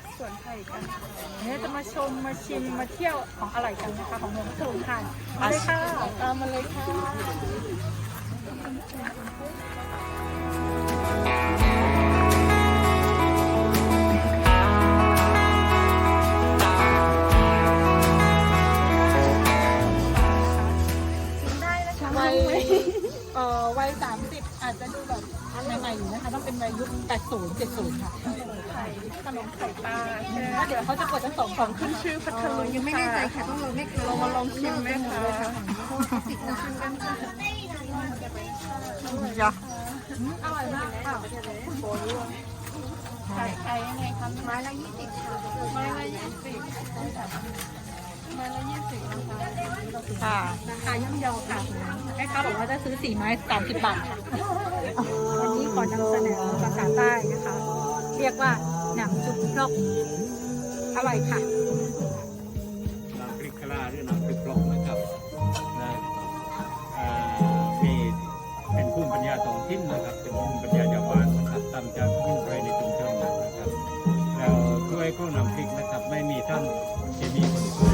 ดนัดสวนไผ่กันค่ะวันนี้จะมาชมมาชิมมาเที่ยวของอร่อยกันนะคะของเมืองพัทลุงค่ะมาเลยค่ะตามมาเลยค่ะได้นะคะวัยเอ่อวัยสามสิบอาจจะดูแบบใหม่ๆอยู่นะคะ ต้องเป็นวัยยุคแปดศูนย์เจ็ดศูนย์ค่ะ ข่ขนมไข่ปลาใช่ไหมแล้วเดี๋ยวเขาจะเปิดทั้งสองขฝั่องงขึ้นชื่อพัทลุงยังไม่แน่ใจค่ะต้องรอแม่ค้าเรามาลองชิมไหมคะติดตามกันค่ะจ้ะอร่อยมากค่ะไข่ไข่ยังไงคะไม้ละยี่สิบค่ะไม้ละยี่สิบไม้ละยี่สิบนะคะค่ะราคาย่อมเยาค่ะแม่ค้าบอกว่าจะซื้อสี่ไม้สามสิบบาทค่ะวันนี้ขอนำเสนอภาษาใต้นะคะ เรียกว่า หนังจุกนกอร่อยค่ะน้ำพริกกะลาหรือน้ำพริกปลองนะครับนะมีเป็นภูมิปัญญาท้องถิ่นนะครับ เป็นภูมิปัญญาชาวบ้านนะครับตามจากขึ้นไรในชุมชนนะครับ แล้วด้วยข้าวน้ำพริกนะครับ ไม่มีท่านเคมีคน